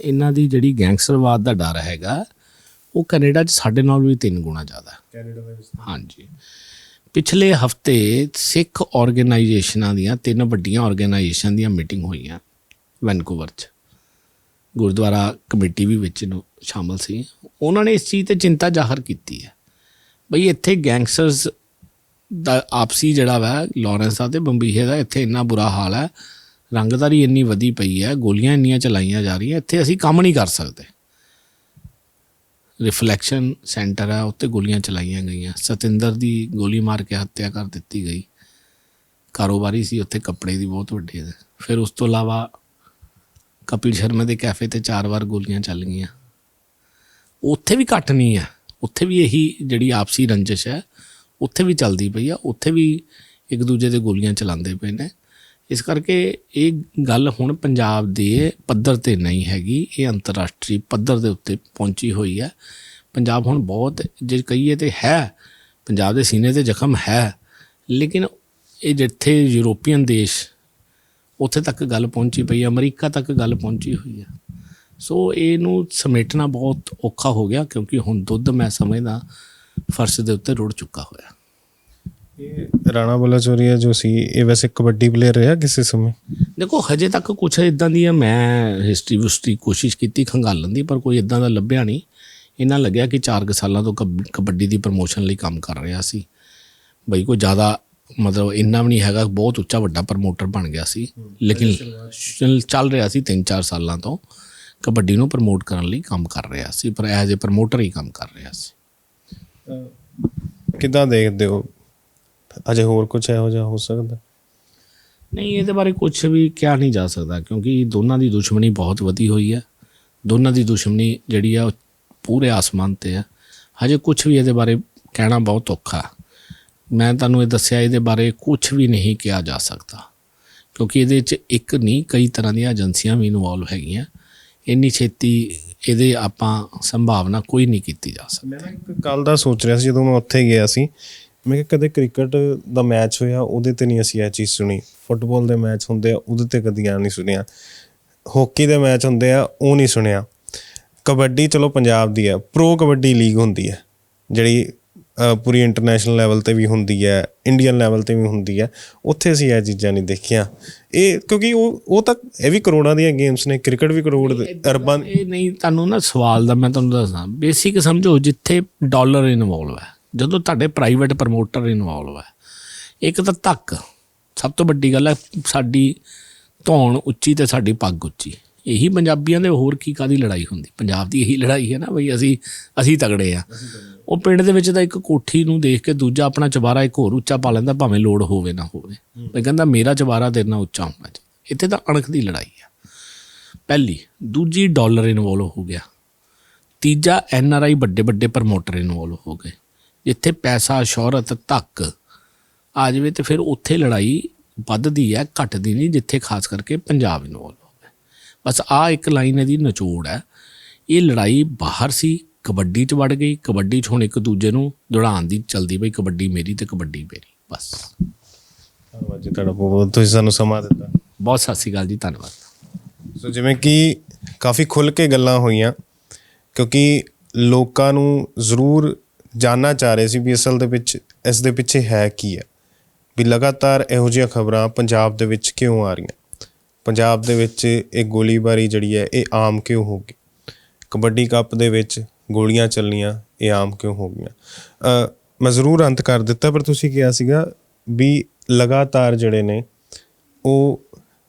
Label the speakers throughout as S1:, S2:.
S1: ਇਹਨਾਂ ਦੀ ਜਿਹੜੀ ਗੈਂਗਸਟਰਵਾਦ ਦਾ ਡਰ ਹੈਗਾ ਉਹ ਕੈਨੇਡਾ 'ਚ ਸਾਡੇ ਨਾਲ ਵੀ ਤਿੰਨ ਗੁਣਾ ਜ਼ਿਆਦਾ।
S2: ਕੈਨੇਡਾ ਦੇ ਵਿੱਚ
S1: ਹਾਂਜੀ। ਪਿਛਲੇ ਹਫ਼ਤੇ ਸਿੱਖ ਆਰਗੇਨਾਈਜੇਸ਼ਨਾਂ ਦੀਆਂ ਤਿੰਨ ਵੱਡੀਆਂ ਆਰਗੇਨਾਈਜੇਸ਼ਨ ਦੀਆਂ ਮੀਟਿੰਗ ਹੋਈਆਂ ਵੈਨਕੂਵਰ 'ਚ। ਗੁਰਦੁਆਰਾ ਕਮੇਟੀ ਵੀ ਵਿੱਚ ਨੂੰ ਸ਼ਾਮਲ ਸੀ। ਉਹਨਾਂ ਨੇ ਇਸ ਚੀਜ਼ ਤੇ ਚਿੰਤਾ ਜ਼ਾਹਰ ਕੀਤੀ ਹੈ। ਬਈ ਇੱਥੇ ਗੈਂਗਸਟਰਸ ਦਾ ਆਪਸੀ ਜਿਹੜਾ ਵਾ ਲਾਰੈਂਸ ਦਾ ਤੇ ਬੰਬੀਹੇ ਦਾ ਇੱਥੇ ਇੰਨਾ ਬੁਰਾ ਹਾਲ ਹੈ। ਰੰਗਦਾਰੀ ਇੰਨੀ ਵਧੀ ਪਈ ਹੈ, ਗੋਲੀਆਂ ਇੰਨੀਆਂ ਚਲਾਈਆਂ ਜਾ ਰਹੀਆਂ, ਇੱਥੇ ਅਸੀਂ ਕੰਮ ਨਹੀਂ ਕਰ ਸਕਦੇ। ਰਿਫਲੈਕਸ਼ਨ ਸੈਂਟਰ ਹੈ ਉੱਤੇ ਗੋਲੀਆਂ ਚਲਾਈਆਂ ਗਈਆਂ। ਸਤਿੰਦਰ ਦੀ ਗੋਲੀ ਮਾਰ ਕੇ ਹੱਤਿਆ ਕਰ ਦਿੱਤੀ ਗਈ। ਕਾਰੋਬਾਰੀ ਸੀ, ਉੱਥੇ ਕੱਪੜੇ ਦੀ ਬਹੁਤ ਵੱਡੀ ਫਿਰ ਉਸ ਤੋਂ ਇਲਾਵਾ ਕਪਿਲ ਸ਼ਰਮਾ ਦੇ ਕੈਫੇ ਤੇ ਚਾਰ ਵਾਰ ਗੋਲੀਆਂ ਚੱਲ ਗਈਆਂ। ਉੱਥੇ ਵੀ ਘੱਟ ਨਹੀਂ ਹੈ। ਉੱਥੇ ਵੀ ਇਹੀ ਜਿਹੜੀ ਆਪਸੀ ਰੰਜਿਸ਼ ਹੈ, ਉੱਥੇ ਵੀ ਚੱਲਦੀ ਪਈ ਆ। ਉੱਥੇ ਵੀ ਇੱਕ ਦੂਜੇ ਦੇ ਗੋਲੀਆਂ ਚਲਾਉਂਦੇ ਪਏ ਨੇ। ਇਸ ਕਰਕੇ ਇਹ ਗੱਲ ਹੁਣ ਪੰਜਾਬ ਦੇ ਪੱਧਰ ਤੇ ਨਹੀਂ ਹੈਗੀ ਇਹ ਅੰਤਰਰਾਸ਼ਟਰੀ ਪੱਧਰ ਦੇ ਉੱਤੇ ਪਹੁੰਚੀ ਹੋਈ ਹੈ। ਪੰਜਾਬ ਹੁਣ ਬਹੁਤ ਜੇ ਕਹੀਏ ਤੇ ਹੈ ਪੰਜਾਬ ਦੇ ਸੀਨੇ ਤੇ ਜ਼ਖਮ ਹੈ ਲੇਕਿਨ ਇਹ ਜਿੱਥੇ ਯੂਰੋਪੀਅਨ ਦੇਸ਼ ਉੱਥੇ ਤੱਕ ਗੱਲ ਪਹੁੰਚੀ ਪਈ ਹੈ, ਅਮਰੀਕਾ ਤੱਕ ਗੱਲ ਪਹੁੰਚੀ ਹੋਈ ਹੈ। ਸੋ ਇਹਨੂੰ ਸਮੇਟਣਾ ਬਹੁਤ ਔਖਾ ਹੋ ਗਿਆ ਕਿਉਂਕਿ ਹੁਣ ਦੁੱਧ ਮੈਂ ਸਮਝਦਾ ਫਰਸ਼ ਦੇ ਉੱਤੇ ਰੁੜ ਚੁੱਕਾ ਹੋਇਆ।
S2: ਇਹ ਰਾਣਾ ਬਲਾਚੌਰੀਆ ਜੋ ਸੀ ਇਹ ਵੈਸੇ ਕਬੱਡੀ ਪਲੇਅਰ ਰਿਹਾ ਕਿਸੇ ਸਮੇਂ?
S1: ਦੇਖੋ ਹਜੇ ਤੱਕ ਕੁਛ ਇਦਾਂ ਦੀਆਂ ਮੈਂ ਹਿਸਟਰੀ ਵਿਸਟਰੀ ਕੋਸ਼ਿਸ਼ ਕੀਤੀ ਖੰਗਾਲਣ ਦੀ ਪਰ ਕੋਈ ਇਦਾਂ ਦਾ ਲੱਭਿਆ ਨਹੀਂ। ਇਹਨਾਂ ਲੱਗਿਆ ਕਿ 4 ਸਾਲਾਂ ਤੋਂ ਕਬ- ਕਬੱਡੀ ਦੀ ਪ੍ਰਮੋਸ਼ਨ ਲਈ ਕੰਮ ਕਰ ਰਿਹਾ ਸੀ। ਬਈ ਕੋਈ ਜ਼ਿਆਦਾ ਮਤਲਬ ਇੰਨਾ ਵੀ ਨਹੀਂ ਹੈਗਾ ਬਹੁਤ ਉੱਚਾ ਵੱਡਾ ਪ੍ਰਮੋਟਰ ਬਣ ਗਿਆ ਸੀ। ਲੇਕਿਨ ਚੱਲ ਰਿਹਾ ਸੀ। 3-4 ਸਾਲਾਂ ਤੋਂ। ਕਬੱਡੀ ਨੂੰ ਪ੍ਰਮੋਟ ਕਰਨ ਲਈ ਕੰਮ ਕਰ ਰਿਹਾ ਸੀ ਪਰ ਐਜ਼ ਅ ਪ੍ਰਮੋਟਰ ਹੀ ਕੰਮ ਕਰ ਰਿਹਾ ਸੀ।
S2: ਕਿੱਦਾਂ ਦੇਖਦੇ ਹੋ? ਅਜੇ ਹੋਰ ਕੁਝ ਇਹੋ ਜਿਹਾ ਹੋ ਸਕਦਾ?
S1: ਨਹੀਂ ਇਹਦੇ ਬਾਰੇ ਕੁਝ ਵੀ ਕਿਹਾ ਨਹੀਂ ਜਾ ਸਕਦਾ ਕਿਉਂਕਿ ਦੋਨਾਂ ਦੀ ਦੁਸ਼ਮਣੀ ਬਹੁਤ ਵਧੀ ਹੋਈ ਹੈ। ਦੋਨਾਂ ਦੀ ਦੁਸ਼ਮਣੀ ਜਿਹੜੀ ਆ ਉਹ ਪੂਰੇ ਆਸਮਾਨ ਤੇ ਹੈ ਹਜੇ ਕੁਝ ਵੀ ਇਹਦੇ ਬਾਰੇ ਕਹਿਣਾ ਬਹੁਤ ਔਖਾ। ਮੈਂ ਤੁਹਾਨੂੰ ਇਹ ਦੱਸਿਆ ਇਹਦੇ ਬਾਰੇ ਕੁਝ ਵੀ ਨਹੀਂ ਕਿਹਾ ਜਾ ਸਕਦਾ। ਕਿਉਂਕਿ ਇਹਦੇ 'ਚ ਇੱਕ ਨਹੀਂ ਕਈ ਤਰ੍ਹਾਂ ਦੀਆਂ ਏਜੰਸੀਆਂ ਵੀ ਇਨਵੋਲਵ ਹੈਗੀਆਂ। ਇੰਨੀ ਛੇਤੀ ਇਹਦੇ ਆਪਾਂ ਸੰਭਾਵਨਾ ਕੋਈ ਨਹੀਂ ਕੀਤੀ ਜਾ ਸਕਦੀ।
S2: ਮੈਂ ਇੱਕ ਕੱਲ ਦਾ ਸੋਚ ਰਿਹਾ ਸੀ ਜਦੋਂ ਮੈਂ ਉੱਥੇ ਗਿਆ ਸੀ ਮੈਂ ਕਿਹਾ ਕਦੇ ਕ੍ਰਿਕਟ ਦਾ ਮੈਚ ਹੋਇਆ ਉਹਦੇ ਤੇ ਨਹੀਂ ਅਸੀਂ ਇਹ ਚੀਜ਼ ਸੁਣੀ। ਫੁੱਟਬਾਲ ਦੇ ਮੈਚ ਹੁੰਦੇ ਆ ਉਹਦੇ ਤੇ ਕਦੀ ਆ ਨਹੀਂ ਸੁਣਿਆ। ਹਾਕੀ ਦੇ ਮੈਚ ਹੁੰਦੇ ਆ ਉਹ ਨਹੀਂ ਸੁਣਿਆ। ਕਬੱਡੀ ਚਲੋ ਪੰਜਾਬ ਦੀ ਹੈ ਪ੍ਰੋ ਕਬੱਡੀ ਲੀਗ ਹੁੰਦੀ ਹੈ ਜਿਹੜੀ ਪੂਰੀ ਇੰਟਰਨੈਸ਼ਨਲ ਲੈਵਲ ਤੇ ਵੀ ਹੁੰਦੀ ਹੈ ਇੰਡੀਅਨ ਲੈਵਲ ਤੇ ਵੀ ਹੁੰਦੀ ਹੈ ਉੱਥੇ ਅਸੀਂ ਇਹ ਚੀਜ਼ਾਂ ਨਹੀਂ ਦੇਖੀਆਂ। ਇਹ ਕਿਉਂਕਿ ਉਹ ਉਹ ਤਾਂ ਇਹ ਵੀ ਕਰੋੜਾਂ ਦੀਆਂ ਗੇਮਸ ਨੇ ਕ੍ਰਿਕਟ ਵੀ ਕਰੋੜ ਦੇ ਅਰਬਾਂ
S1: ਇਹ ਨਹੀਂ ਤੁਹਾਨੂੰ ਨਾ ਸਵਾਲ ਦਾ ਮੈਂ ਤੁਹਾਨੂੰ ਦੱਸਦਾ। ਬੇਸਿਕ ਸਮਝੋ ਜਿੱਥੇ ਡਾਲਰ ਇਨਵੋਲਵ ਹੈ ਜਦੋਂ ਤੁਹਾਡੇ ਪ੍ਰਾਈਵੇਟ ਪ੍ਰਮੋਟਰ ਇਨਵੋਲਵ ਹੈ, ਇੱਕ ਤਾਂ ਤੱਕ ਸਭ ਤੋਂ ਵੱਡੀ ਗੱਲ ਹੈ, ਸਾਡੀ ਧੌਣ ਉੱਚੀ ਤੇ ਸਾਡੀ ਪੱਗ ਉੱਚੀ। ਇਹੀ ਪੰਜਾਬੀਆਂ ਦੇ ਹੋਰ ਕੀ ਕਾਦੀ ਲੜਾਈ ਹੁੰਦੀ? ਪੰਜਾਬ ਦੀ ਇਹੀ ਲੜਾਈ ਹੈ ਨਾ ਬਈ, ਅਸੀਂ ਅਸੀਂ ਤਗੜੇ ਆ ਉਹ ਪਿੰਡ ਦੇ ਵਿੱਚ ਤਾਂ ਇੱਕ ਕੋਠੀ ਨੂੰ ਦੇਖ ਕੇ ਦੂਜਾ ਆਪਣਾ ਚਵਾਰਾ ਇੱਕ ਹੋਰ ਉੱਚਾ ਪਾ ਲੈਂਦਾ, ਭਾਵੇਂ ਲੋੜ ਹੋਵੇ ਨਾ ਹੋਵੇ। ਬਈ ਕਹਿੰਦਾ, ਮੇਰਾ ਚਵਾਰਾ ਤੇਰੇ ਨਾਲ ਉੱਚਾ ਹੋਣਾ ਚਾਹੀਦਾ। ਇੱਥੇ ਤਾਂ ਅਣਖ ਦੀ ਲੜਾਈ ਆ। ਪਹਿਲੀ, ਦੂਜੀ ਡਾਲਰ ਇਨਵੋਲਵ ਹੋ ਗਿਆ। ਤੀਜਾ ਐਨ ਆਰ ਆਈ ਵੱਡੇ ਵੱਡੇ ਪ੍ਰਮੋਟਰ ਇਨਵੋਲਵ ਹੋ ਗਏ। ਜਿੱਥੇ ਪੈਸਾ ਸ਼ੋਹਰਤ ਤੱਕ ਆ ਜਾਵੇ ਤੇ ਫਿਰ ਉੱਥੇ ਲੜਾਈ ਵੱਧਦੀ ਹੈ ਘਟਦੀ ਨਹੀਂ ਜਿੱਥੇ ਖਾਸ ਕਰਕੇ ਪੰਜਾਬ ਇਨਵੋਲਵ ਹੋ। ਗਿਆ ਬਸ ਆ ਇੱਕ ਲਾਈਨ ਇਹਦੀ ਨਿਚੋੜ ਹੈ। ਇਹ ਲੜਾਈ ਬਾਹਰ ਸੀ ਕਬੱਡੀ 'ਚ ਵੜ ਗਈ ਕਬੱਡੀ 'ਚ ਹੁਣ ਇੱਕ ਦੂਜੇ ਨੂੰ ਦੌੜਾਉਣ ਦੀ ਚਲਦੀ ਪਈ ਕਬੱਡੀ ਮੇਰੀ ਤੇ ਕਬੱਡੀ ਮੇਰੀ ਬਸ।
S2: ਧੰਨਵਾਦ ਜੀ ਤੁਹਾਡਾ ਬਹੁਤ ਬਹੁਤ ਤੁਸੀਂ ਸਾਨੂੰ ਸਮਾਂ ਦਿੱਤਾ।
S1: ਬਹੁਤ ਸਤਿ ਸ਼੍ਰੀ ਅਕਾਲ ਜੀ ਧੰਨਵਾਦ।
S2: ਸੋ ਜਿਵੇਂ ਕਿ ਕਾਫੀ ਖੁੱਲ ਕੇ ਗੱਲਾਂ ਹੋਈਆਂ ਕਿਉਂਕਿ ਲੋਕਾਂ ਨੂੰ ਜ਼ਰੂਰ ਜਾਨਣਾ ਚਾਹ ਰਹੇ ਸੀ ਵੀ ਅਸਲ ਦੇ ਵਿੱਚ ਇਸ ਦੇ ਪਿੱਛੇ ਹੈ ਕੀ ਹੈ। ਵੀ ਲਗਾਤਾਰ ਇਹੋ ਜਿਹੀਆਂ ਖਬਰਾਂ ਪੰਜਾਬ ਦੇ ਵਿੱਚ ਕਿਉਂ ਆ ਰਹੀਆਂ? ਪੰਜਾਬ ਦੇ ਵਿੱਚ ਇਹ ਗੋਲੀਬਾਰੀ ਜਿਹੜੀ ਹੈ, ਇਹ ਆਮ ਕਿਉਂ ਹੋ ਗਈ? ਕਬੱਡੀ ਕੱਪ ਦੇ ਵਿੱਚ ਗੋਲੀਆਂ ਚੱਲਣੀਆਂ, ਇਹ ਆਮ ਕਿਉਂ ਹੋ ਗਈਆਂ? ਮੈਂ ਜ਼ਰੂਰ ਅੰਤ ਕਰ ਦਿੱਤਾ, ਪਰ ਤੁਸੀਂ ਕਿਹਾ ਸੀਗਾ ਵੀ ਲਗਾਤਾਰ ਜਿਹੜੇ ਨੇ, ਉਹ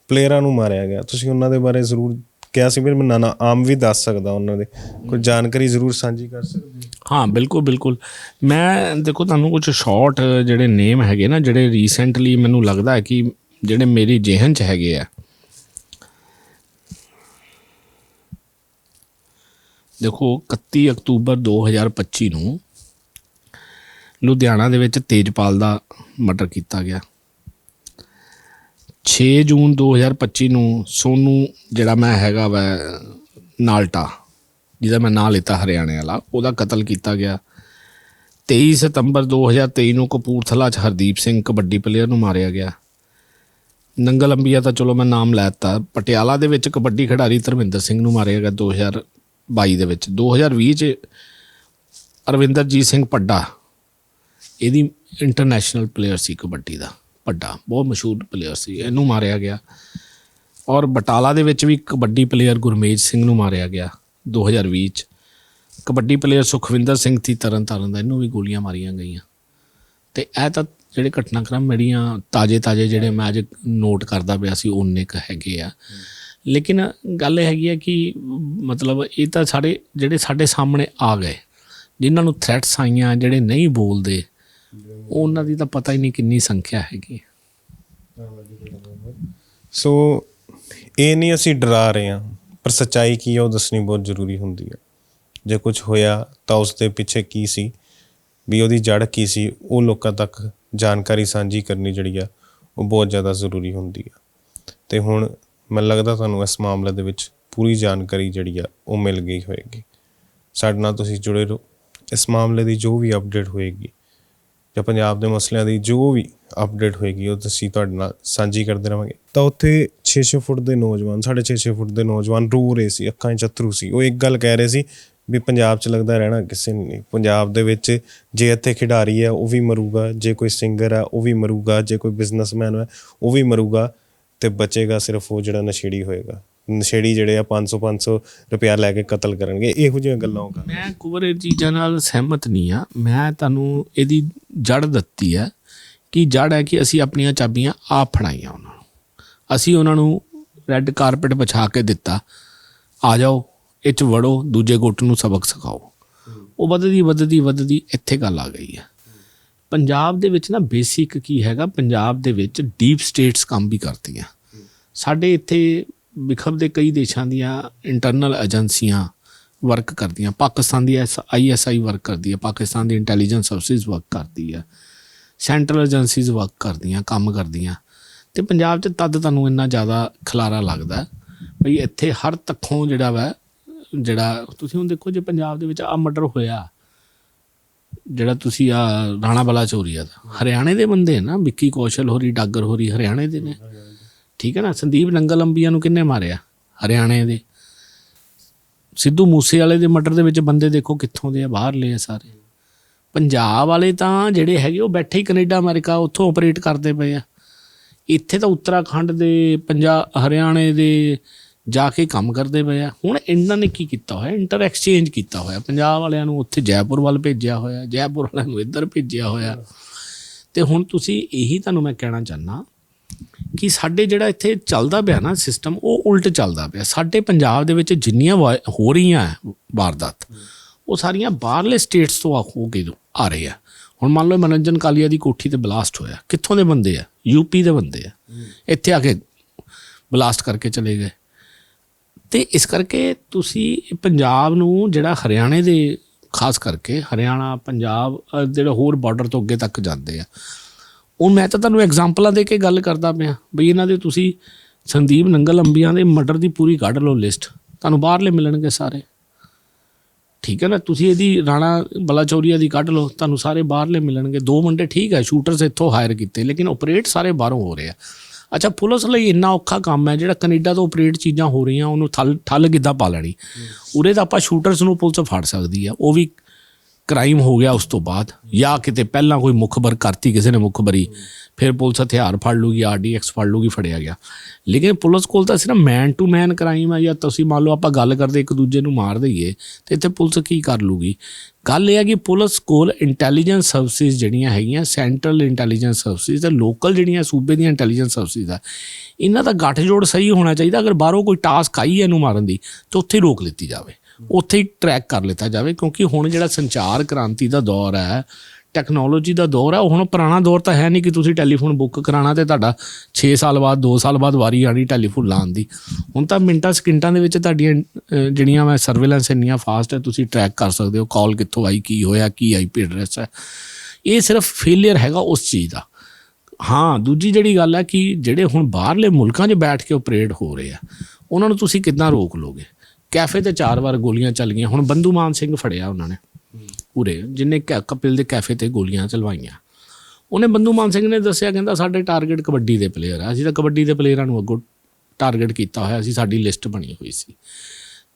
S2: ਪਲੇਅਰਾਂ ਨੂੰ ਮਾਰਿਆ ਗਿਆ। ਤੁਸੀਂ ਉਹਨਾਂ ਦੇ ਬਾਰੇ ਜ਼ਰੂਰ ਕਿਹਾ ਸੀ ਵੀ ਮੈਂ ਨਾ ਨਾ ਆਮ ਵੀ ਦੱਸ ਸਕਦਾ ਉਹਨਾਂ ਦੇ। ਕੋਈ ਜਾਣਕਾਰੀ ਜ਼ਰੂਰ ਸਾਂਝੀ ਕਰ ਸਕਦੇ
S1: ਹਾਂ, ਬਿਲਕੁਲ ਬਿਲਕੁਲ। ਮੈਂ ਦੇਖੋ, ਤੁਹਾਨੂੰ ਕੁਝ ਸ਼ਾਰਟ ਜਿਹੜੇ ਨੇਮ ਹੈਗੇ ਨਾ, ਜਿਹੜੇ ਰੀਸੈਂਟਲੀ ਮੈਨੂੰ ਲੱਗਦਾ ਹੈ ਕਿ ਜਿਹੜੇ ਮੇਰੇ ਜਿਹਨ ਚ ਹੈਗੇ ਆ। ਦੇਖੋ 31 ਅਕਤੂਬਰ 2025 ਨੂੰ ਲੁਧਿਆਣਾ ਦੇ ਵਿੱਚ ਤੇਜਪਾਲ ਦਾ ਮਰਡਰ ਕੀਤਾ ਗਿਆ। 6 ਜੂਨ 2025 ਨੂੰ ਸੋਨੂ, ਜਿਹੜਾ ਮੈਂ ਹੈਗਾ ਵਾ, ਨਾਲਟਾ। ਜਿਹਦਾ ਮੈਂ ਨਾਂ ਲਿੱਤਾ ਹਰਿਆਣੇ ਵਾਲਾ, ਉਹਦਾ ਕਤਲ ਕੀਤਾ ਗਿਆ। 23 ਸਤੰਬਰ 2023 ਨੂੰ ਕਪੂਰਥਲਾ 'ਚ ਹਰਦੀਪ ਸਿੰਘ ਕਬੱਡੀ ਪਲੇਅਰ ਨੂੰ ਮਾਰਿਆ ਗਿਆ। ਨੰਗਲ ਅੰਬੀਆ ਤਾਂ ਚਲੋ ਮੈਂ ਨਾਮ ਲੈਤਾ ਪਟਿਆਲਾ ਦੇ ਵਿੱਚ ਕਬੱਡੀ ਖਿਡਾਰੀ ਧਰਮਿੰਦਰ ਸਿੰਘ ਨੂੰ ਮਾਰਿਆ ਗਿਆ 2022 ਦੇ ਵਿੱਚ। 2020 ਚ ਅਰਵਿੰਦਰਜੀਤ ਸਿੰਘ ਪੱਡਾ ਇਹਦੀ ਇੰਟਰਨੈਸ਼ਨਲ ਪਲੇਅਰ ਸੀ ਕਬੱਡੀ ਦਾ ਪੱਡਾ ਬਹੁਤ ਮਸ਼ਹੂਰ ਪਲੇਅਰ ਸੀ, ਇਹਨੂੰ ਮਾਰਿਆ ਗਿਆ। ਔਰ ਬਟਾਲਾ ਦੇ ਵਿੱਚ ਵੀ ਕਬੱਡੀ ਪਲੇਅਰ ਗੁਰਮੇਜ ਸਿੰਘ ਨੂੰ ਮਾਰਿਆ ਗਿਆ। 2020 ਚ। ਕਬੱਡੀ ਪਲੇਅਰ ਸੁਖਵਿੰਦਰ ਸਿੰਘ ਸੀ ਤਰਨ ਤਾਰਨ ਦਾ ਇਹਨੂੰ ਵੀ ਗੋਲੀਆਂ ਮਾਰੀਆਂ ਗਈਆਂ। ਤੇ ਇਹ ਤਾਂ ਜਿਹੜੇ ਘਟਨਾਕ੍ਰਮ ਮੇਰੀਆਂ ਤਾਜੇ ਤਾਜੇ ਜਿਹੜੇ ਮੈਂ ਅੱਜ ਨੋਟ ਕਰਦਾ ਪਿਆ ਸੀ ਉਹਨੇ ਕ ਹੈਗੇ ਆ। ਲੇਕਿਨ ਗੱਲ ਇਹ ਹੈਗੀ ਆ ਕਿ ਮਤਲਬ ਇਹ ਤਾਂ ਸਾਡੇ, ਜਿਹੜੇ ਸਾਡੇ ਸਾਹਮਣੇ ਆ ਗਏ, ਜਿਨ੍ਹਾਂ ਨੂੰ ਥ੍ਰੈਟਸ ਆਈਆਂ, ਜਿਹੜੇ ਨਹੀਂ ਬੋਲਦੇ, ਉਹਨਾਂ ਦੀ ਤਾਂ ਪਤਾ ਹੀ ਨਹੀਂ ਕਿੰਨੀ ਸੰਖਿਆ ਹੈਗੀ।
S2: ਸੋ ਇਹ ਨਹੀਂ ਅਸੀਂ ਡਰਾ ਰਹੇ ਹਾਂ। ਪਰ ਸੱਚਾਈ ਕੀ ਹੈ ਉਹ ਦੱਸਣੀ ਬਹੁਤ ਜ਼ਰੂਰੀ ਹੁੰਦੀ ਹੈ ਜੇ ਕੁਝ ਹੋਇਆ ਤਾਂ ਉਸ ਦੇ ਪਿੱਛੇ ਕੀ ਸੀ, ਵੀ ਉਹਦੀ ਜੜ ਕੀ ਸੀ, ਉਹ ਲੋਕਾਂ ਤੱਕ ਜਾਣਕਾਰੀ ਸਾਂਝੀ ਕਰਨੀ ਜਿਹੜੀ ਆ, ਉਹ ਬਹੁਤ ਜ਼ਿਆਦਾ ਜ਼ਰੂਰੀ ਹੁੰਦੀ ਆ। ਤੇ ਹੁਣ ਮੈਨੂੰ ਲੱਗਦਾ ਤੁਹਾਨੂੰ ਇਸ ਮਾਮਲੇ ਦੇ ਵਿੱਚ ਪੂਰੀ ਜਾਣਕਾਰੀ ਜਿਹੜੀ ਆ, ਉਹ ਮਿਲ ਗਈ ਹੋਏਗੀ। ਸਾਡੇ ਨਾਲ ਤੁਸੀਂ ਜੁੜੇ ਰਹੋ। ਇਸ ਮਾਮਲੇ ਦੀ ਜੋ ਵੀ ਅਪਡੇਟ ਹੋਏਗੀ ਜਾਂ ਪੰਜਾਬ ਦੇ ਮਸਲਿਆਂ ਦੀ ਜੋ ਵੀ ਅਪਡੇਟ ਹੋਏਗੀ, ਉਹ ਅਸੀਂ ਤੁਹਾਡੇ ਨਾਲ ਸਾਂਝੀ ਕਰਦੇ ਰਵਾਂਗੇ। ਤਾਂ ਉੱਥੇ 6-6 ਫੁੱਟ ਦੇ ਨੌਜਵਾਨ 6.5 ਫੁੱਟ ਦੇ ਨੌਜਵਾਨ ਰੋ ਰਹੇ ਸੀ, ਅੱਖਾਂ 'ਚ ਅਥਰੂ ਸੀ। ਉਹ ਇੱਕ ਗੱਲ ਕਹਿ ਰਹੇ ਸੀ ਵੀ ਪੰਜਾਬ 'ਚ ਲੱਗਦਾ ਰਹਿਣਾ ਕਿਸੇ ਨੂੰ ਨਹੀਂ। ਪੰਜਾਬ ਦੇ ਵਿੱਚ ਜੇ ਇੱਥੇ ਖਿਡਾਰੀ ਹੈ, ਉਹ ਵੀ ਮਰੂਗਾ। ਜੇ ਕੋਈ ਸਿੰਗਰ ਹੈ, ਉਹ ਵੀ ਮਰੂਗਾ। ਜੇ ਕੋਈ ਬਿਜ਼ਨਸਮੈਨ ਹੈ, ਉਹ ਵੀ ਮਰੂਗਾ। ਤੇ ਬਚੇਗਾ ਸਿਰਫ ਉਹ ਜਿਹੜਾ ਨਸ਼ੇੜੀ ਹੋਏਗਾ। ਨਸ਼ੇੜੀ ਜਿਹੜੇ ਆ 500 500 ਰੁਪਿਆ ਲੈ ਕੇ ਕਤਲ ਕਰਨਗੇ। ਇਹੋ ਜਿਹੀਆਂ ਗੱਲਾਂ ਕਰ
S1: ਮੈਂ ਕੁਵਰ ਇਹ ਚੀਜ਼ਾਂ ਨਾਲ ਸਹਿਮਤ ਨਹੀਂ ਆ ਮੈਂ ਤੁਹਾਨੂੰ ਇਹਦੀ ਜੜ ਦਿੱਤੀ ਹੈ ਕਿ ਜੜ ਹੈ ਕਿ ਅਸੀਂ ਆਪਣੀਆਂ ਚਾਬੀਆਂ ਆਪ ਫੜਾਈਆਂ ਉਹਨਾਂ ਨੂੰ। ਅਸੀਂ ਉਹਨਾਂ ਨੂੰ ਰੈੱਡ ਕਾਰਪਟ ਵਿਛਾ ਕੇ ਦਿੱਤਾ। ਆ ਜਾਓ ਇਹ ਚ ਵੜੋ ਦੂਜੇ ਗੁੱਟ ਨੂੰ ਸਬਕ ਸਿਖਾਓ। ਉਹ ਵੱਧਦੀ ਵੱਧਦੀ ਵੱਧਦੀ ਇੱਥੇ ਗੱਲ ਆ ਗਈ ਹੈ। ਪੰਜਾਬ ਦੇ ਵਿੱਚ ਨਾ ਬੇਸਿਕ ਕੀ ਹੈਗਾ ਪੰਜਾਬ ਦੇ ਵਿੱਚ ਡੀਪ ਸਟੇਟਸ ਕੰਮ ਵੀ ਕਰਦੀਆਂ। ਸਾਡੇ ਇੱਥੇ ਵਿਖਬ ਦੇ ਕਈ ਦੇਸ਼ਾਂ ਦੀਆਂ ਇੰਟਰਨਲ ਏਜੰਸੀਆਂ ਵਰਕ ਕਰਦੀਆਂ। ਪਾਕਿਸਤਾਨ ਦੀ ਆਈਐਸਆਈ ਵਰਕ ਕਰਦੀ ਹੈ। ਪਾਕਿਸਤਾਨ ਦੀ ਇੰਟੈਲੀਜੈਂਸ ਸਰਵਿਸਿਜ਼ ਵਰਕ ਕਰਦੀ ਹੈ। ਸੈਂਟਰਲ ਏਜੰਸੀਜ਼ ਵਰਕ ਕਰਦੀਆਂ, ਕੰਮ ਕਰਦੀਆਂ। ਤੇ ਪੰਜਾਬ 'ਚ ਤਦ ਤੁਹਾਨੂੰ ਇੰਨਾ ਜ਼ਿਆਦਾ ਖਲਾਰਾ ਲੱਗਦਾ ਹੈ ਭਈ ਇੱਥੇ ਹਰ ਤੱਖੋਂ ਜਿਹੜਾ ਵਾ, ਜਿਹੜਾ ਤੁਸੀਂ ਹੁਣ ਦੇਖੋ ਜੇ ਪੰਜਾਬ ਦੇ ਵਿੱਚ ਆ ਮਰਡਰ ਹੋਇਆ, ਜਿਹੜਾ ਤੁਸੀਂ ਆ ਰਾਣਾ ਬਲਾ ਚੋਰੀਆ ਦਾ ਹਰਿਆਣੇ ਦੇ ਬੰਦੇ ਨਾ, ਵਿੱਕੀ ਕੌਸ਼ਲ ਹੋਰੀ, ਡਾਗਰ ਹੋਰੀ ਹਰਿਆਣੇ ਦੇ ਨੇ। ਠੀਕ ਹੈ ਨਾ? ਸੰਦੀਪ ਨੰਗਲ ਅੰਬੀਆ ਨੂੰ ਕਿੰਨੇ ਮਾਰਿਆ? ਹਰਿਆਣੇ ਦੇ। ਸਿੱਧੂ ਮੂਸੇ ਵਾਲੇ ਦੇ ਮਰਡਰ ਦੇ ਵਿੱਚ ਬੰਦੇ ਦੇਖੋ ਕਿੱਥੋਂ ਦੇ ਆ ਬਾਹਰਲੇ ਆ ਸਾਰੇ। ਪੰਜਾਬ ਵਾਲੇ ਤਾਂ ਜਿਹੜੇ ਹੈਗੇ ਉਹ ਬੈਠੇ ਹੀ ਕੈਨੇਡਾ, ਅਮਰੀਕਾ, ਉੱਥੋਂ ਆਪਰੇਟ ਕਰਦੇ ਪਏ ਆ। ਇੱਥੇ ਤਾਂ ਉੱਤਰਾਖੰਡ ਦੇ, ਪੰਜਾਬ, ਹਰਿਆਣੇ ਦੇ ਜਾ ਕੇ ਕੰਮ ਕਰਦੇ ਪਏ ਆ। ਹੁਣ ਇਹਨਾਂ ਨੇ ਕੀ ਕੀਤਾ ਹੋਇਆ? ਇੰਟਰ ਐਕਸਚੇਂਜ ਕੀਤਾ ਹੋਇਆ। ਪੰਜਾਬ ਵਾਲਿਆਂ ਨੂੰ ਉੱਥੇ ਜੈਪੁਰ ਵੱਲ ਭੇਜਿਆ ਹੋਇਆ। ਜੈਪੁਰ ਵਾਲਿਆਂ ਨੂੰ ਇੱਧਰ ਭੇਜਿਆ ਹੋਇਆ। ਤੇ ਹੁਣ ਤੁਸੀਂ ਇਹੀ ਤੁਹਾਨੂੰ ਮੈਂ ਕਹਿਣਾ ਚਾਹਨਾ ਕਿ ਸਾਡੇ ਜਿਹੜਾ ਇੱਥੇ ਚੱਲਦਾ ਪਿਆ ਨਾ ਸਿਸਟਮ ਉਹ ਉਲਟ ਚੱਲਦਾ ਪਿਆ। ਸਾਡੇ ਪੰਜਾਬ ਦੇ ਵਿੱਚ ਜਿੰਨੀਆਂ ਵਾ- ਹੋ ਰਹੀਆਂ ਹੈ ਵਾਰਦਾਤ ਉਹ ਸਾਰੀਆਂ ਬਾਹਰਲੇ ਸਟੇਟਸ ਤੋਂ ਆ ਹੋ ਕੇ ਆ ਰਹੇ ਆ। ਹੁਣ ਮੰਨ ਲਓ ਮਨੋਰੰਜਨ ਕਾਲੀਆ ਦੀ ਕੋਠੀ ਤੇ ਬਲਾਸਟ ਹੋਇਆ। ਕਿੱਥੋਂ ਦੇ ਬੰਦੇ ਆ? ਯੂਪੀ ਦੇ ਬੰਦੇ ਆ। ਇੱਥੇ ਆ ਕੇ ਬਲਾਸਟ ਕਰਕੇ ਚਲੇ ਗਏ। ਤੇ ਇਸ ਕਰਕੇ ਤੁਸੀਂ ਪੰਜਾਬ ਨੂੰ ਜਿਹੜਾ ਹਰਿਆਣੇ ਦੇ ਖਾਸ ਕਰਕੇ ਹਰਿਆਣਾ ਪੰਜਾਬ ਅ, ਜਿਹੜਾ ਹੋਰ ਬਾਰਡਰ ਤੋਂ ਅੱਗੇ ਤੱਕ ਜਾਂਦੇ ਆ। ਉਹ ਮੈਂ ਤਾਂ ਤੁਹਾਨੂੰ ਐਗਜ਼ਾਮਪਲਾਂ ਦੇ ਕੇ ਗੱਲ ਕਰਦਾ ਪਿਆ ਬਈ ਇਹਨਾਂ ਦੇ ਤੁਸੀਂ ਸੰਦੀਪ ਨੰਗਲ ਅੰਬੀਆਂ ਦੇ ਮਰਡਰ ਦੀ ਪੂਰੀ ਕੱਢ ਲਓ ਲਿਸਟ ਤੁਹਾਨੂੰ ਬਾਹਰਲੇ ਮਿਲਣਗੇ ਸਾਰੇ। ਠੀਕ ਹੈ ਨਾ? ਤੁਸੀਂ ਇਹਦੀ ਰਾਣਾ ਬਲਾਚੌਰੀਆ ਦੀ ਕੱਢ ਲਓ ਤੁਹਾਨੂੰ ਸਾਰੇ ਬਾਹਰਲੇ ਮਿਲਣਗੇ। ਦੋ ਮੁੰਡੇ ਠੀਕ ਹੈ ਸ਼ੂਟਰਸ ਇੱਥੋਂ ਹਾਇਰ ਕੀਤੇ ਲੇਕਿਨ ਆਪਰੇਟ ਸਾਰੇ ਬਾਹਰੋਂ ਹੋ ਰਹੇ ਆ। ਅੱਛਾ ਪੁਲਿਸ ਲਈ ਇੰਨਾ ਔਖਾ ਕੰਮ ਹੈ ਜਿਹੜਾ ਕੈਨੇਡਾ ਤੋਂ ਆਪਰੇਟ ਚੀਜ਼ਾਂ ਹੋ ਰਹੀਆਂ ਉਹਨੂੰ ਠੱਲ ਠੱਲ ਕਿੱਦਾਂ ਪਾ ਲੈਣੀ। ਉਰੇ ਤਾਂ ਆਪਾਂ ਸ਼ੂਟਰਸ ਨੂੰ ਪੁਲਿਸ ਫੜ ਸਕਦੀ ਆ। ਉਹ ਵੀ ਕ੍ਰਾਈਮ ਹੋ ਗਿਆ ਉਸ ਤੋਂ ਬਾਅਦ, ਜਾਂ ਕਿਤੇ ਪਹਿਲਾਂ ਕੋਈ ਮੁਖਬਰ ਕਰਤੀ, ਕਿਸੇ ਨੇ ਮੁਖਬਰੀ, ਫਿਰ ਪੁਲਿਸ ਹਥਿਆਰ ਫੜ ਲੂਗੀ ਆਰਡੀਐਕਸ ਫੜ ਲੂਗੀ, ਫੜਿਆ ਗਿਆ। ਲੇਕਿਨ ਪੁਲਿਸ ਕੋਲ ਤਾਂ ਸਿਰਫ ਮੈਨ ਟੂ ਮੈਨ ਕ੍ਰਾਈਮ ਆ, ਜਾਂ ਤੁਸੀਂ ਮੰਨ ਲਓ ਆਪਾਂ ਗੱਲ ਕਰਦੇ ਇੱਕ ਦੂਜੇ ਨੂੰ ਮਾਰ ਦਈਏ, ਤੇ ਇੱਥੇ ਪੁਲਿਸ ਕੀ ਕਰ ਲੂਗੀ? ਗੱਲ ਇਹ ਹੈ ਕਿ ਪੁਲਿਸ ਕੋਲ ਇੰਟੈਲੀਜੈਂਸ ਸਰਵਿਸਿਜ਼ ਜਿਹੜੀਆਂ ਹੈਗੀਆਂ ਸੈਂਟਰਲ ਇੰਟੈਲੀਜੈਂਸ ਸਰਵਿਸਿਜ਼ ਤੇ ਲੋਕਲ ਜਿਹੜੀਆਂ ਸੂਬੇ ਦੀਆਂ ਇੰਟੈਲੀਜੈਂਸ ਸਰਵਿਸਿਜ਼ ਆ, ਇਹਨਾਂ ਦਾ ਗੱਠਜੋੜ ਸਹੀ ਹੋਣਾ ਚਾਹੀਦਾ, ਅਗਰ ਬਾਹਰੋਂ ਕੋਈ ਟਾਸਕ ਆਈ ਹੈ ਇਹਨੂੰ ਮਾਰਨ ਦੀ, ਤਾਂ ਉੱਥੇ ਰੋਕ ਲਿੱਤੀ ਜਾਵੇ। ਉੱਥੇ ਹੀ ਟਰੈਕ ਕਰ ਲਿੱਤਾ ਜਾਵੇ, ਕਿਉਂਕਿ ਹੁਣ ਜਿਹੜਾ ਸੰਚਾਰ ਕ੍ਰਾਂਤੀ ਦਾ ਦੌਰ ਹੈ ਟੈਕਨੋਲੋਜੀ ਦਾ ਦੌਰ ਹੈ, ਉਹ ਹੁਣ ਪੁਰਾਣਾ ਦੌਰ ਤਾਂ ਹੈ ਨਹੀਂ ਕਿ ਤੁਸੀਂ ਟੈਲੀਫੋਨ ਬੁੱਕ ਕਰਾਣਾ ਤੇ ਤੁਹਾਡਾ 6 ਸਾਲ ਬਾਅਦ 2 ਸਾਲ ਬਾਅਦ ਵਾਰੀ ਆਣੀ ਟੈਲੀਫੋਨ ਲਾਉਣ ਦੀ। ਹੁਣ ਤਾਂ ਮਿੰਟਾਂ, ਸਕਿੰਟਾਂ ਦੇ ਵਿੱਚ ਤੁਹਾਡੀਆਂ ਜਿਹੜੀਆਂ ਮੈਂ ਸਰਵੇਲੈਂਸ ਇੰਨੀਆਂ ਫਾਸਟ ਹੈ, ਤੁਸੀਂ ਟਰੈਕ ਕਰ ਸਕਦੇ ਹੋ ਕਾਲ ਕਿੱਥੋਂ ਆਈ, ਕੀ ਹੋਇਆ, ਕੀ ਆਈਪੀ ਐਡਰੈਸ ਹੈ। ਇਹ ਸਿਰਫ ਫੇਲਿਅਰ ਹੈਗਾ ਉਸ ਚੀਜ਼ ਦਾ। ਹਾਂ, ਦੂਜੀ ਜਿਹੜੀ ਗੱਲ ਹੈ ਕਿ ਜਿਹੜੇ ਹੁਣ ਬਾਹਰਲੇ ਮੁਲਕਾਂ 'ਚ ਬੈਠ ਕੇ ਆਪਰੇਟ ਹੋ ਰਹੇ ਆ, ਉਹਨਾਂ ਨੂੰ ਤੁਸੀਂ ਕਿੱਦਾਂ ਰੋਕ ਲੋਗੇ? ਕੈਫੇ ਤੇ ਚਾਰ ਵਾਰ ਗੋਲੀਆਂ ਚੱਲ ਗਈਆਂ। ਹੁਣ ਬੰਦੂ ਮਾਨ ਸਿੰਘ ਫੜਿਆ ਉਹਨਾਂ ਨੇ ਉਰੇ ਜਿਨੇ ਕਪਿਲ ਦੇ ਕੈਫੇ ਤੇ ਗੋਲੀਆਂ ਚਲਵਾਈਆਂ। ਉਹਨੇ ਬੰਦੂ ਮਾਨ ਸਿੰਘ ਨੇ ਦੱਸਿਆ, ਕਹਿੰਦਾ ਸਾਡੇ ਟਾਰਗੇਟ ਕਬੱਡੀ ਦੇ ਪਲੇਅਰ ਆ। ਅਸੀਂ ਤਾਂ ਕਬੱਡੀ ਦੇ ਪਲੇਅਰਾਂ ਨੂੰ ਅੱਗੋਂ ਟਾਰਗੇਟ ਕੀਤਾ ਹੋਇਆ ਸੀ ਸਾਡੀ ਲਿਸਟ ਬਣੀ ਹੋਈ ਸੀ।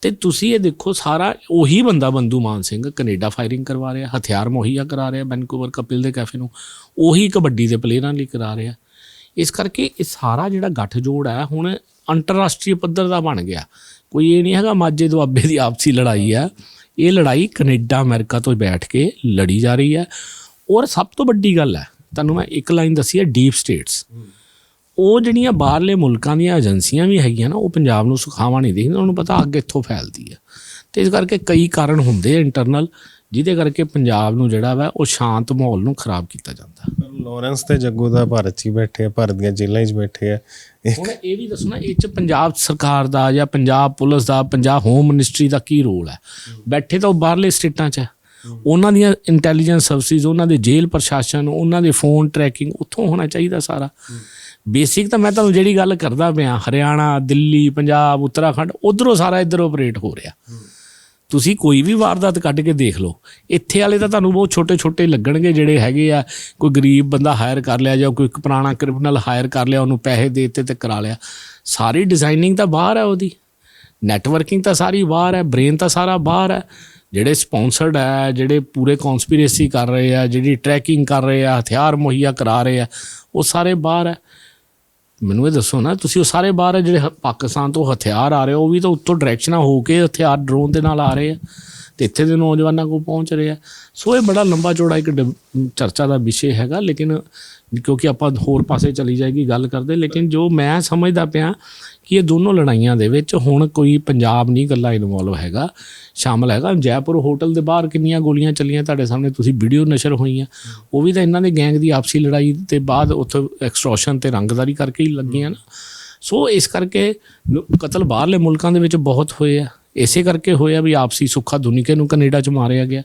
S1: ਤੇ ਤੁਸੀਂ ਇਹ ਦੇਖੋ, ਸਾਰਾ ਉਹੀ ਬੰਦਾ ਬੰਦੂ ਮਾਨ ਸਿੰਘ ਕੈਨੇਡਾ ਫਾਇਰਿੰਗ ਕਰਵਾ ਰਿਹਾ, ਹਥਿਆਰ ਮੁਹੱਈਆ ਕਰਾ ਰਿਹਾ ਵੈਨਕੂਵਰ ਕਪਿਲ ਦੇ ਕੈਫੇ ਨੂੰ। ਉਹੀ ਕਬੱਡੀ ਦੇ ਪਲੇਅਰਾਂ ਲਈ ਕਰਾ ਰਿਹਾ। ਇਸ ਕਰਕੇ ਇਹ ਸਾਰਾ ਜਿਹੜਾ ਗੱਠਜੋੜ ਹੈ ਹੁਣ ਅੰਤਰਰਾਸ਼ਟਰੀ ਪੱਧਰ ਦਾ ਬਣ ਗਿਆ। ਕੋਈ ਇਹ ਨਹੀਂ ਹੈਗਾ ਮਾਝੇ ਦੁਆਬੇ ਦੀ ਆਪਸੀ ਲੜਾਈ ਹੈ। ਇਹ ਲੜਾਈ ਕੈਨੇਡਾ, ਅਮਰੀਕਾ ਤੋਂ ਬੈਠ ਕੇ ਲੜੀ ਜਾ ਰਹੀ ਹੈ। ਔਰ ਸਭ ਤੋਂ ਵੱਡੀ ਗੱਲ ਹੈ, ਤੁਹਾਨੂੰ ਮੈਂ ਇੱਕ ਲਾਈਨ ਦੱਸੀ ਹੈ, ਡੀਪ ਸਟੇਟਸ। ਉਹ ਜਿਹੜੀਆਂ ਬਾਹਰਲੇ ਮੁਲਕਾਂ ਦੀਆਂ ਏਜੰਸੀਆਂ ਵੀ ਹੈਗੀਆਂ ਨਾ, ਉਹ ਪੰਜਾਬ ਨੂੰ ਸੁਖਾਵਾ ਨਹੀਂ ਦੇਖਦੀਆਂ ਉਹਨੂੰ ਪਤਾ ਅੱਗ ਇੱਥੋਂ ਫੈਲਦੀ ਹੈ। ਤੇ ਇਸ ਕਰਕੇ ਕਈ ਕਾਰਨ ਹੁੰਦੇ ਆ ਇੰਟਰਨਲ ਜਿਹਦੇ ਕਰਕੇ ਪੰਜਾਬ ਨੂੰ ਜਿਹੜਾ ਵਾ ਉਹ ਸ਼ਾਂਤ ਮਾਹੌਲ ਨੂੰ ਖਰਾਬ ਕੀਤਾ ਜਾਂਦਾ।
S2: ਲਾਰੈਂਸ ਤੇ ਜੱਗੂ ਦਾ ਭਾਰਤ 'ਚ ਬੈਠੇ ਆ ਭਾਰਤ ਦੀਆਂ ਜੇਲ੍ਹਾਂ 'ਚ ਬੈਠੇ ਆ।
S1: ਹੁਣ ਇਹ ਵੀ ਦੱਸਣਾ ਇਹ ਚ ਪੰਜਾਬ ਸਰਕਾਰ ਦਾ ਜਾਂ ਪੰਜਾਬ ਪੁਲਿਸ ਦਾ ਪੰਜਾਬ ਹੋਮ ਮਿਨਿਸਟਰੀ ਦਾ ਕੀ ਰੋਲ ਹੈ? ਬੈਠੇ ਤਾਂ ਉਹ ਬਾਹਰਲੇ ਸਟੇਟਾਂ 'ਚ ਉਹਨਾਂ ਦੀਆਂ ਇੰਟੈਲੀਜੈਂਸ ਸਰਵਿਸਿਜ਼ ਉਹਨਾਂ ਦੇ ਜੇਲ੍ਹ ਪ੍ਰਸ਼ਾਸਨ ਉਹਨਾਂ ਦੇ ਫੋਨ ਟਰੈਕਿੰਗ ਉੱਥੋਂ ਹੋਣਾ ਚਾਹੀਦਾ ਸਾਰਾ। ਬੇਸਿਕ ਤਾਂ ਮੈਂ ਤੁਹਾਨੂੰ ਜਿਹੜੀ ਗੱਲ ਕਰਦਾ ਪਿਆ ਹਰਿਆਣਾ ਦਿੱਲੀ ਪੰਜਾਬ ਉੱਤਰਾਖੰਡ ਉਧਰੋਂ ਸਾਰਾ ਇੱਧਰ ਆਪਰੇਟ ਹੋ ਰਿਹਾ। ਤੁਸੀਂ ਕੋਈ ਵੀ ਵਾਰਦਾਤ ਕੱਢ ਕੇ ਦੇਖ ਲਓ। ਇੱਥੇ ਵਾਲੇ ਤਾਂ ਤੁਹਾਨੂੰ ਬਹੁਤ ਛੋਟੇ ਛੋਟੇ ਲੱਗਣਗੇ ਜਿਹੜੇ ਹੈਗੇ ਆ, ਕੋਈ ਗਰੀਬ ਬੰਦਾ ਹਾਇਰ ਕਰ ਲਿਆ ਜਾਂ ਕੋਈ ਪੁਰਾਣਾ ਕ੍ਰਿਮੀਨਲ ਹਾਇਰ ਕਰ ਲਿਆ, ਉਹਨੂੰ ਪੈਸੇ ਦੇ ਦਿੱਤੇ ਤੇ ਕਰਾ ਲਿਆ। ਸਾਰੀ ਡਿਜ਼ਾਈਨਿੰਗ ਤਾਂ ਬਾਹਰ ਹੈ ਉਹਦੀ। ਨੈਟਵਰਕਿੰਗ ਤਾਂ ਸਾਰੀ ਬਾਹਰ ਹੈ ਬ੍ਰੇਨ ਤਾਂ ਸਾਰਾ ਬਾਹਰ ਹੈ ਜਿਹੜੇ ਸਪਾਂਸਰਡ ਹੈ ਜਿਹੜੇ ਪੂਰੇ ਕਨਸਪੀਰੇਸੀ ਕਰ ਰਹੇ ਆ, ਜਿਹੜੀ ਟਰੈਕਿੰਗ ਕਰ ਰਹੇ ਆ, ਹਥਿਆਰ ਮੁਹੱਈਆ ਕਰਾ ਰਹੇ ਆ, ਉਹ ਸਾਰੇ ਬਾਹਰ ਹੈ ਮੈਨੂੰ ਇਹ ਦੱਸੋ ਨਾ, ਤੁਸੀਂ ਉਹ ਸਾਰੇ ਬਾਹਰ ਜਿਹੜੇ ਹ- ਪਾਕਿਸਤਾਨ ਤੋਂ ਹਥਿਆਰ ਆ ਰਹੇ ਉਹ ਵੀ ਤਾਂ ਉੱਤੋਂ ਡਾਇਰੈਕਸ਼ਨਾਂ ਹੋ ਕੇ ਹਥਿਆਰ ਡਰੋਨ ਦੇ ਨਾਲ ਆ ਰਹੇ ਆ ਤੇ ਇੱਥੇ ਦੇ ਨੌਜਵਾਨਾਂ ਕੋਲ ਪਹੁੰਚ ਰਹੇ ਆ। ਸੋ ਇਹ ਬੜਾ ਲੰਬਾ ਚੌੜਾ ਇੱਕ ਡ- ਚਰਚਾ ਦਾ ਵਿਸ਼ੇ ਹੈਗਾ, ਲੇਕਿਨ ਕਿਉਂਕਿ ਆਪਾਂ ਹੋਰ ਪਾਸੇ ਚਲੀ ਜਾਏਗੀ ਗੱਲ ਕਰਦੇ, ਲੇਕਿਨ ਜੋ ਮੈਂ ਸਮਝਦਾ ਪਿਆ ਕਿ ਇਹ ਦੋਨੋਂ ਲੜਾਈਆਂ ਦੇ ਵਿੱਚ ਹੁਣ ਕੋਈ ਪੰਜਾਬ ਨਹੀਂ ਗੱਲਾਂ ਇਨਵੋਲਵ ਹੈਗਾ, ਸ਼ਾਮਲ ਹੈਗਾ। ਜੈਪੁਰ ਹੋਟਲ ਦੇ ਬਾਹਰ ਕਿੰਨੀਆਂ ਗੋਲੀਆਂ ਚੱਲੀਆਂ, ਤੁਹਾਡੇ ਸਾਹਮਣੇ ਤੁਸੀਂ ਵੀਡੀਓ ਨਸ਼ਰ ਹੋਈਆਂ। ਉਹ ਵੀ ਤਾਂ ਇਹਨਾਂ ਦੇ ਗੈਂਗ ਦੀ ਆਪਸੀ ਲੜਾਈ ਤੇ ਬਾਅਦ ਉੱਥੇ ਐਕਸਟ੍ਰੋਸ਼ਨ ਤੇ ਰੰਗਦਾਰੀ ਕਰਕੇ ਹੀ ਲੱਗੀਆਂ ਨਾ। ਸੋ ਇਸ ਕਰਕੇ ਕਤਲ ਬਾਹਰਲੇ ਮੁਲਕਾਂ ਦੇ ਵਿੱਚ ਬਹੁਤ ਹੋਏ ਆ। ਇਸੇ ਕਰਕੇ ਹੋਇਆ ਵੀ ਆਪਸੀ ਸੁੱਖਾ ਦੁਨੀਕੇ ਨੂੰ ਕੈਨੇਡਾ ਚ ਮਾਰਿਆ ਗਿਆ।